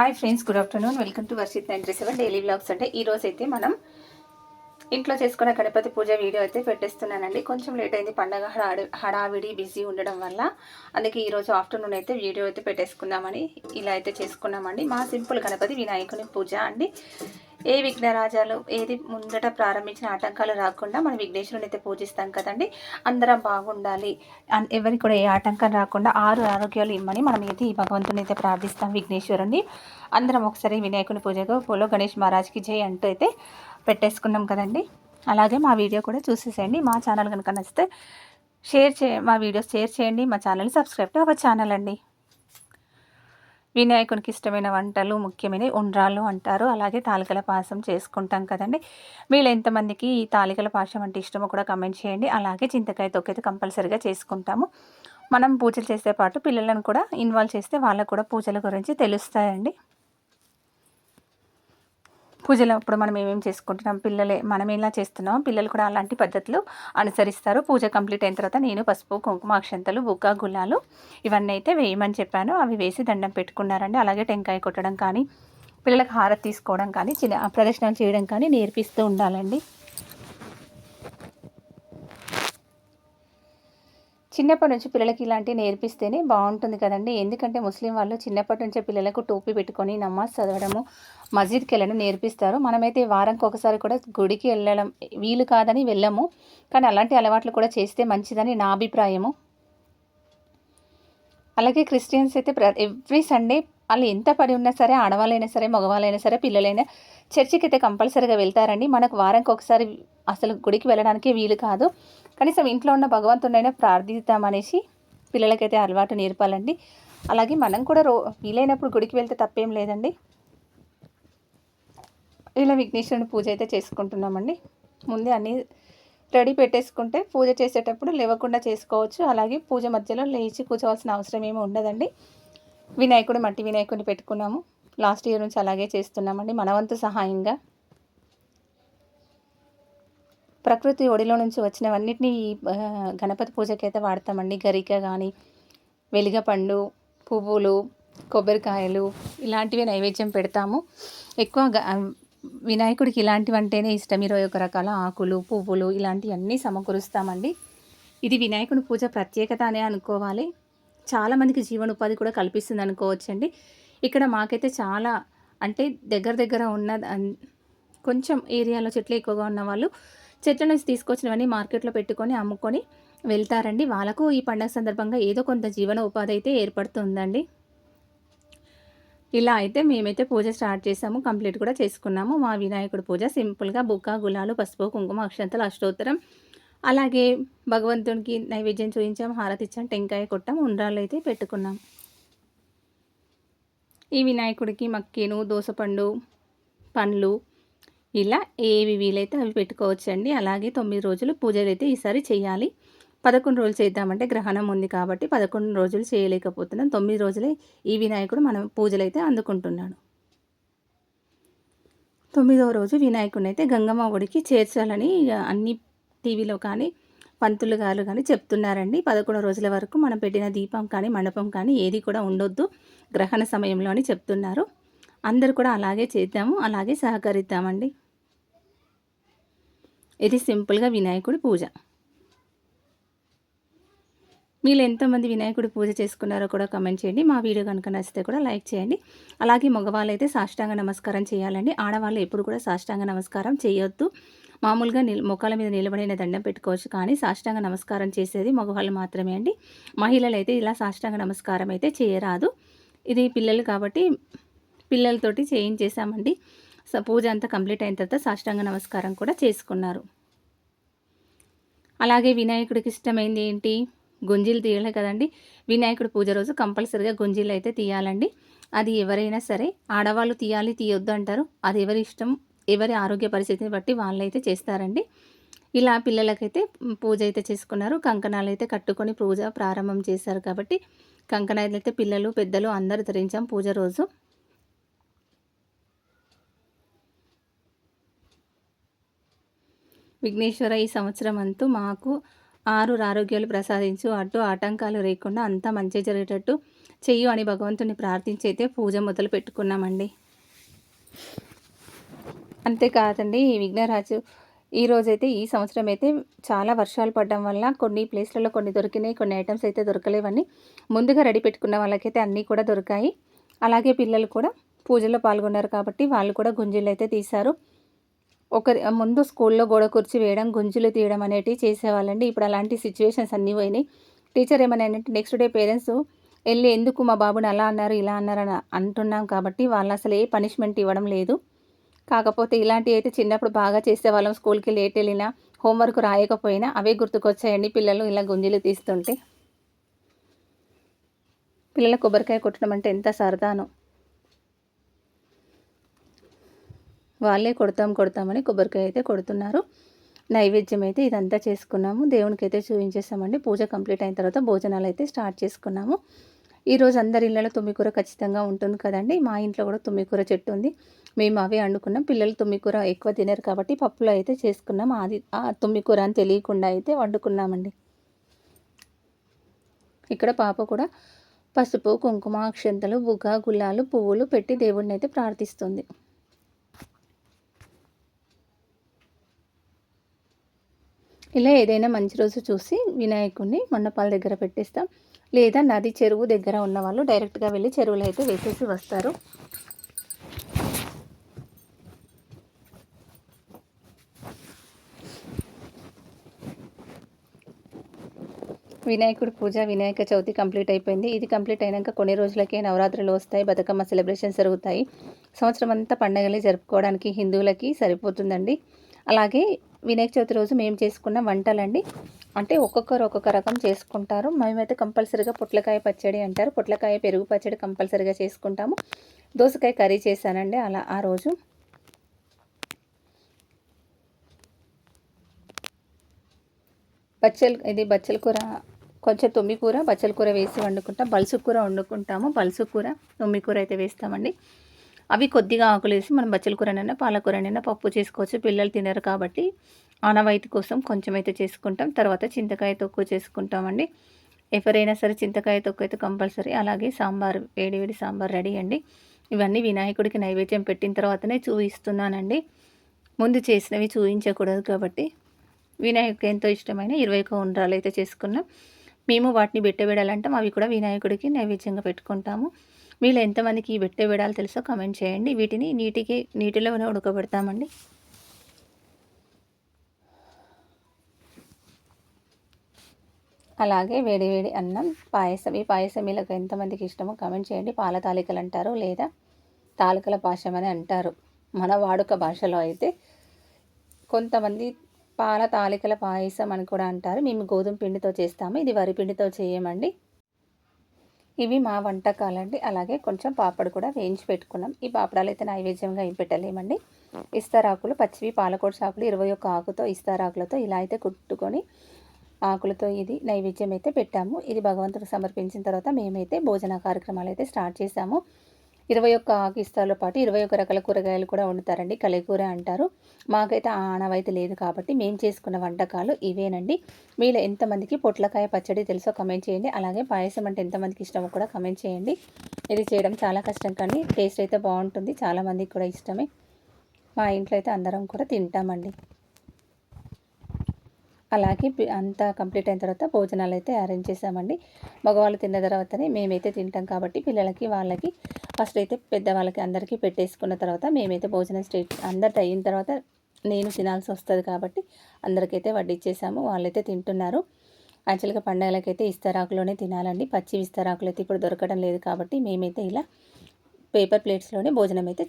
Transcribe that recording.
Hi friends good afternoon welcome to Varshith nine three seven daily blogs అంటే ఈ రోజు అయితే మనం ఇంట్లో చేసుకున్న గణపతి పూజ వీడియో అయితే పెట్టేస్తున్నానండి. కొంచెం లేట్ అయింది పండగ హడాడి హడావిడి బిజీ ఉండడం వల్ల. అందుకే ఈరోజు ఆఫ్టర్నూన్ అయితే వీడియో అయితే పెట్టేసుకుందామని ఇలా అయితే చేసుకున్నామండి. మా సింపుల్ గణపతి వినాయకుని పూజ అండి. ఏ విఘ్నరాజాలు ఏది ముందట ప్రారంభించిన ఆటంకాలు రాకుండా మనం విఘ్నేశ్వరుని అయితే పూజిస్తాం కదండి. అందరం బాగుండాలి. ఎవరికి కూడా ఏ ఆటంకం రాకుండా ఆరు ఆరోగ్యాలు ఇమ్మని మనం అయితే ఈ భగవంతుని అయితే ప్రార్థిస్తాం విఘ్నేశ్వరుని అందరం ఒకసారి వినాయకుని పూజకు పోలో గణేష్ మహారాజ్కి జై అంటూ అయితే పెట్టేసుకున్నాం కదండి. అలాగే మా వీడియో కూడా చూసేసేయండి. మా ఛానల్ కనుక నచ్చితే షేర్ చే మా వీడియోస్ షేర్ చేయండి. మా ఛానల్ని సబ్స్క్రైబ్ టు అవర్ ఛానల్ అండి. వినాయకునికి ఇష్టమైన వంటలు ముఖ్యమైన ఉండ్రాళ్ళు అంటారు. అలాగే తాలికల పాసం చేసుకుంటాం కదండి. వీళ్ళు ఎంతమందికి ఈ తాలికల పాసం అంటే ఇష్టమో కూడా కమెంట్ చేయండి. అలాగే చింతకాయ తొక్కైతే కంపల్సరీగా చేసుకుంటాము. మనం పూజలు చేసే పాటు పిల్లలను కూడా ఇన్వాల్వ్ చేస్తే వాళ్ళకు కూడా పూజల గురించి తెలుస్తాయండి. పూజలు అప్పుడు మనం ఏమేమి చేసుకుంటున్నాం? పిల్లలే మనం ఎలా చేస్తున్నాం? పిల్లలు కూడా అలాంటి పద్ధతులు అనుసరిస్తారు. పూజ కంప్లీట్ అయిన తర్వాత నేను పసుపు కుంకుమ అక్షంతలు బుగ్గ గులాలు ఇవన్నీ అయితే వేయమని చెప్పాను. అవి వేసి దండం పెట్టుకున్నారండి. అలాగే టెంకాయ కొట్టడం కానీ పిల్లలకు హారతి తీసుకోవడం కానీ చిన్న ప్రదర్శనలు చేయడం కానీ నేర్పిస్తూ ఉండాలండి. చిన్నప్పటి నుంచి పిల్లలకి ఇలాంటివి నేర్పిస్తేనే బాగుంటుంది కదండి. ఎందుకంటే ముస్లిం వాళ్ళు చిన్నప్పటి నుంచే పిల్లలకు టోపీ పెట్టుకొని నమాజ్ చదవడము మస్జిద్కి వెళ్ళడం నేర్పిస్తారు. మనమైతే వారానికి ఒకసారి కూడా గుడికి వెళ్ళడం వీలు కాదని వెళ్ళము. కానీ అలాంటి అలవాట్లు కూడా చేస్తే మంచిదని నా అభిప్రాయము. అలాగే క్రిస్టియన్స్ అయితే ప్ర ఎవ్రీ సండే వాళ్ళు ఎంత పడి ఉన్నా సరే ఆడవాళ్ళైనా సరే మగవాళ్ళైనా సరే పిల్లలైనా చర్చికి అయితే కంపల్సరీగా వెళ్తారండి. మనకు వారానికి ఒకసారి అసలు గుడికి వెళ్ళడానికి వీలు కాదు. కనీసం ఇంట్లో ఉన్న భగవంతుడైనా ప్రార్థిద్దామనేసి పిల్లలకైతే అలవాటు నేర్పాలండి. అలాగే మనం కూడా రో వీలైనప్పుడు గుడికి వెళ్తే తప్పేం లేదండి. ఇలా విఘ్నేశ్వరుని పూజ అయితే చేసుకుంటున్నామండి. ముందే అన్నీ రెడీ పెట్టేసుకుంటే పూజ చేసేటప్పుడు లేవకుండా చేసుకోవచ్చు. అలాగే పూజ మధ్యలో లేచి కూర్చోవాల్సిన అవసరం ఏమి ఉండదండి. వినాయకుడు మట్టి వినాయకుడిని పెట్టుకున్నాము. లాస్ట్ ఇయర్ నుంచి అలాగే చేస్తున్నామండి మనవంతు సహాయంగా. ప్రకృతి ఒడిలో నుంచి వచ్చినవన్నిటినీ ఈ గణపతి పూజకైతే వాడతామండి. గరిక కానీ వెలిగపండు పువ్వులు కొబ్బరికాయలు ఇలాంటివి నైవేద్యం పెడతాము. ఎక్కువ గ- వినాయకుడికి ఇలాంటివి అంటేనే ఇష్టం. ఇరవై ఒక రకాల ఆకులు పువ్వులు ఇలాంటివన్నీ సమకూరుస్తామండి. ఇది వినాయకుడి పూజ ప్రత్యేకత అనే అనుకోవాలి. చాలామందికి జీవనోపాధి కూడా కల్పిస్తుంది అనుకోవచ్చండి. ఇక్కడ మాకైతే చాలా అంటే దగ్గర దగ్గర ఉన్న కొంచెం ఏరియాలో చెట్లు ఎక్కువగా ఉన్న వాళ్ళు చెట్ల నుంచి తీసుకొచ్చినవన్నీ మార్కెట్లో పెట్టుకొని అమ్ముకొని వెళ్తారండి. వాళ్ళకు ఈ పండగ సందర్భంగా ఏదో కొంత జీవన ఉపాధి అయితే ఏర్పడుతుందండి. ఇలా అయితే మేమైతే పూజ స్టార్ట్ చేసాము కంప్లీట్ కూడా చేసుకున్నాము. మా వినాయకుడి పూజ సింపుల్గా బుక్క గులాలు పసుపు కుంకుమ అక్షంతలు అష్టోత్తరం అలాగే భగవంతునికి నైవేద్యం చూపించాం హారతి ఇచ్చాం టెంకాయ కొట్టాం ఉండ్రాళ్ళు అయితే పెట్టుకున్నాం. ఈ వినాయకుడికి మక్కేను దోసపండు పండ్లు ఇలా ఏవి వీలైతే అవి పెట్టుకోవచ్చండి. అలాగే తొమ్మిది రోజులు పూజలు అయితే ఈసారి చేయాలి. పదకొండు రోజులు చేద్దామంటే గ్రహణం ఉంది కాబట్టి పదకొండు రోజులు చేయలేకపోతున్నాం. తొమ్మిది రోజులే ఈ వినాయకుడు మనం పూజలు అయితే అందుకుంటున్నాడు. తొమ్మిదవ రోజు వినాయకుడిని అయితే గంగమ్మ ఒడికి చేర్చాలని ఇక అన్ని టీవీలో కానీ పంతులు గారు కానీ చెప్తున్నారండి. పదకొండు రోజుల వరకు మనం పెట్టిన దీపం కానీ మండపం కానీ ఏది కూడా ఉండొద్దు. గ్రహణ సమయంలో అని చెప్తున్నారు. అందరు కూడా అలాగే చేద్దాము అలాగే సహకరిద్దామండి. ఇది సింపుల్గా వినాయకుడి పూజ. మీరు ఎంతమంది వినాయకుడి పూజ చేసుకున్నారో కూడా కమెంట్ చేయండి. మా వీడియో కనుక నచ్చితే కూడా లైక్ చేయండి. అలాగే మగవాళ్ళు అయితే సాష్టాంగ నమస్కారం చేయాలండి. ఆడవాళ్ళు ఎప్పుడు కూడా సాష్టాంగ నమస్కారం చేయొద్దు. మామూలుగా నిల్ మొక్కల మీద నిలబడిన దండం పెట్టుకోవచ్చు కానీ సాష్టాంగ నమస్కారం చేసేది మగవాళ్ళు మాత్రమే అండి. మహిళలు అయితే ఇలా సాష్టాంగ నమస్కారం అయితే చేయరాదు. ఇది పిల్లలు కాబట్టి పిల్లలతోటి చేయించేసామండి సో పూజ అంతా కంప్లీట్ అయిన తర్వాత సాష్టాంగ నమస్కారం కూడా చేసుకున్నారు. అలాగే వినాయకుడికి ఇష్టమైంది ఏంటి? గుంజీలు తీయలే కదండి. వినాయకుడు పూజ రోజు కంపల్సరీగా గుంజీలు అయితే తీయాలండి. అది ఎవరైనా సరే ఆడవాళ్ళు తీయాలి తీయొద్దు అంటారు. అది ఎవరి ఇష్టం ఎవరి ఆరోగ్య పరిస్థితిని బట్టి వాళ్ళైతే చేస్తారండి. ఇలా పిల్లలకైతే పూజ అయితే చేసుకున్నారు. కంకణాలు అయితే కట్టుకొని పూజ ప్రారంభం చేశారు కాబట్టి కంకణాలు అయితే పిల్లలు పెద్దలు అందరూ ధరించాం పూజ రోజు. విఘ్నేశ్వర ఈ సంవత్సరం అంతా మాకు ఆరు ఆరోగ్యాలు ప్రసాదించు. అటు ఆటంకాలు లేకుండా అంతా మంచి జరిగేటట్టు చెయ్యు అని భగవంతుని ప్రార్థించి అయితే పూజ మొదలు పెట్టుకున్నామండి. అంతేకాదండి ఈ విఘ్నరాజు ఈ రోజైతే ఈ సంవత్సరం అయితే చాలా వర్షాలు పడడం వల్ల కొన్ని ప్లేస్లలో కొన్ని దొరికినాయి కొన్ని ఐటమ్స్ అయితే దొరకలేవని ముందుగా రెడీ పెట్టుకున్న వాళ్ళకైతే అన్నీ కూడా దొరికాయి. అలాగే పిల్లలు కూడా పూజలో పాల్గొన్నారు కాబట్టి వాళ్ళు కూడా గుంజీలు అయితే తీశారు. ఒకరి ముందు స్కూల్లో గోడ కుర్చీ వేయడం గుంజులు తీయడం అనేటివి చేసేవాళ్ళండి. ఇప్పుడు అలాంటి సిచ్యువేషన్స్ అన్నీ పోయినాయి. టీచర్ ఏమైనా నెక్స్ట్ డే పేరెంట్స్ వెళ్ళి ఎందుకు మా బాబుని అలా అన్నారు ఇలా అన్నారని అంటున్నాం కాబట్టి వాళ్ళు అసలు ఏ పనిష్మెంట్ ఇవ్వడం లేదు. కాకపోతే ఇలాంటివి అయితే చిన్నప్పుడు బాగా చేసేవాళ్ళం. స్కూల్కి లేట్ వెళ్ళినా హోంవర్క్ రాయకపోయినా అవే గుర్తుకొచ్చాయండి పిల్లలు ఇలా గుంజీలు తీస్తుంటే. పిల్లల కొబ్బరికాయ కొట్టడం అంటే ఎంత సరదానో. వాళ్ళే కొడతాం కొడతామని కొబ్బరికాయ అయితే కొడుతున్నారు. నైవేద్యం అయితే ఇదంతా చేసుకున్నాము. దేవునికి అయితే చూపించేస్తామండి పూజ కంప్లీట్ అయిన తర్వాత భోజనాలు అయితే స్టార్ట్ చేసుకున్నాము. ఈరోజు అందరి ఇళ్ళలో తుమ్మికూర ఖచ్చితంగా ఉంటుంది కదండి. మా ఇంట్లో కూడా తుమ్మికూర చెట్టు ఉంది. మేము అవే వండుకున్నాం పిల్లలు తుమ్మికూర ఎక్కువ తినరు కాబట్టి పప్పులో అయితే చేసుకున్నాం. అది ఆ తుమ్మికూర అని తెలియకుండా అయితే వండుకున్నామండి. ఇక్కడ పాప కూడా పసుపు కుంకుమ అక్షంతలు బుగ్గ గులాలు పువ్వులు పెట్టి దేవుడిని అయితే ప్రార్థిస్తుంది. ఇలా ఏదైనా మంచి రోజు చూసి వినాయకుడిని మండపాల దగ్గర పెట్టేస్తాం. లేదా నది చెరువు దగ్గర ఉన్న వాళ్ళు డైరెక్ట్గా వెళ్ళి చెరువులో అయితే వేసేసి వస్తారు. వినాయకుడి పూజ వినాయక చవితి కంప్లీట్ అయిపోయింది. ఇది కంప్లీట్ అయినాక కొన్ని రోజులకే నవరాత్రులు వస్తాయి బతుకమ్మ సెలబ్రేషన్స్ జరుగుతాయి. సంవత్సరం అంతా పండగలే జరుపుకోవడానికి హిందువులకి సరిపోతుందండి. అలాగే వినాయక చవితి రోజు మేము చేసుకున్న వంటలండి. అంటే ఒక్కొక్కరు ఒక్కొక్క రకం చేసుకుంటారు. మేమైతే కంపల్సరీగా పొట్లకాయ పచ్చడి అంటారు. పొట్లకాయ పెరుగు పచ్చడి కంపల్సరీగా చేసుకుంటాము. దోసకాయ కర్రీ చేశానండి అలా ఆ రోజు. బచ్చలు ఇది బచ్చల కూర కొంచెం తొమ్మి కూర బచ్చల కూర వేసి వండుకుంటాం. బలుసు కూర వండుకుంటాము. బలుసు కూర తొమ్మి కూర అయితే వేస్తామండి. అవి కొద్దిగా ఆకులేసి మనం బచ్చల కూరనైనా పాలకూరనైనా పప్పు చేసుకోవచ్చు. పిల్లలు తినరు కాబట్టి ఆనవాయితీ కోసం కొంచెం అయితే చేసుకుంటాం. తర్వాత చింతకాయ తొక్కు చేసుకుంటామండి. ఎవరైనా సరే చింతకాయ తొక్కు అయితే కంపల్సరీ. అలాగే సాంబార్ వేడి వేడి సాంబార్ రెడీ అండి. ఇవన్నీ వినాయకుడికి నైవేద్యం పెట్టిన తర్వాతనే చూపిస్తున్నానండి. ముందు చేసినవి చూపించకూడదు కాబట్టి వినాయకుడికి ఎంతో ఇష్టమైన ఇరవై ఒక ఉండ్రాలు అయితే చేసుకున్నాం. మేము వాటిని బెట్టబెడాలంటాం. అవి కూడా వినాయకుడికి నైవేద్యంగా పెట్టుకుంటాము. మీరు ఎంతమందికి పెట్టే విడాలు తెలుసో కమెంట్ చేయండి. వీటిని నీటికి నీటిలోనే ఉడకబెడతామండి. అలాగే వేడి వేడి అన్నం పాయసం ఈ పాయసం వీళ్ళకి ఎంతమందికి ఇష్టమో కమెంట్ చేయండి. పాల తాలికలు అంటారు లేదా తాలికల పాశం అని అంటారు. మన వాడుక భాషలో అయితే కొంతమంది పాల తాలికల పాయసం అని కూడా అంటారు. మేము గోధుమ పిండితో చేస్తాము. ఇది వరి పిండితో చేయమండి. ఇవి మా వంటకాలండి. అలాగే కొంచెం పాపడు కూడా వేయించి పెట్టుకున్నాం. ఈ పాపడాలు అయితే నైవేద్యంగా ఏం పెట్టలేమండి. ఇస్తారాకులు పచ్చివి పాలకోట ఆకులు ఇరవై ఒక్క ఆకుతో ఇస్తారాకులతో ఇలా అయితే కుట్టుకొని ఆకులతో ఇది నైవేద్యం అయితే పెట్టాము. ఇది భగవంతుడు సమర్పించిన తర్వాత మేమైతే భోజన కార్యక్రమాలు అయితే స్టార్ట్ చేశాము ఇరవై ఒక్క ఆకిస్తాలతో పాటు ఇరవై ఒక రకాల కూరగాయలు కూడా వండుతారండి. కలెకూర అంటారు. మాకైతే ఆ ఆనవైతే లేదు కాబట్టి మేము చేసుకున్న వంటకాలు ఇవేనండి. మీలో ఎంతమందికి పొట్లకాయ పచ్చడి తెలుసో కమెంట్ చేయండి. అలాగే పాయసం అంటే ఎంతమందికి ఇష్టమో కూడా కమెంట్ చేయండి. ఇది చేయడం చాలా కష్టం కానీ టేస్ట్ అయితే బాగుంటుంది. చాలామందికి కూడా ఇష్టమే. మా ఇంట్లో అయితే అందరం కూడా తింటామండి. అలాగే అంతా కంప్లీట్ అయిన తర్వాత భోజనాలు అయితే అరేంజ్ చేసామండి మగవాళ్ళు తిన్న తర్వాతనే మేమైతే తింటాం కాబట్టి పిల్లలకి వాళ్ళకి ఫస్ట్ అయితే పెద్దవాళ్ళకి అందరికీ పెట్టేసుకున్న తర్వాత మేమైతే భోజనం స్టేట్ అందరి అయిన తర్వాత నేను తినాల్సి వస్తుంది కాబట్టి అందరికైతే వడ్డిచ్చేసాము. వాళ్ళైతే తింటున్నారు. యాక్చువల్గా పండగలకైతే ఇస్తరాకులోనే తినాలండి. పచ్చి ఇస్తరాకులు అయితే ఇప్పుడు దొరకడం లేదు కాబట్టి మేమైతే ఇలా పేపర్ ప్లేట్స్లోనే భోజనం అయితే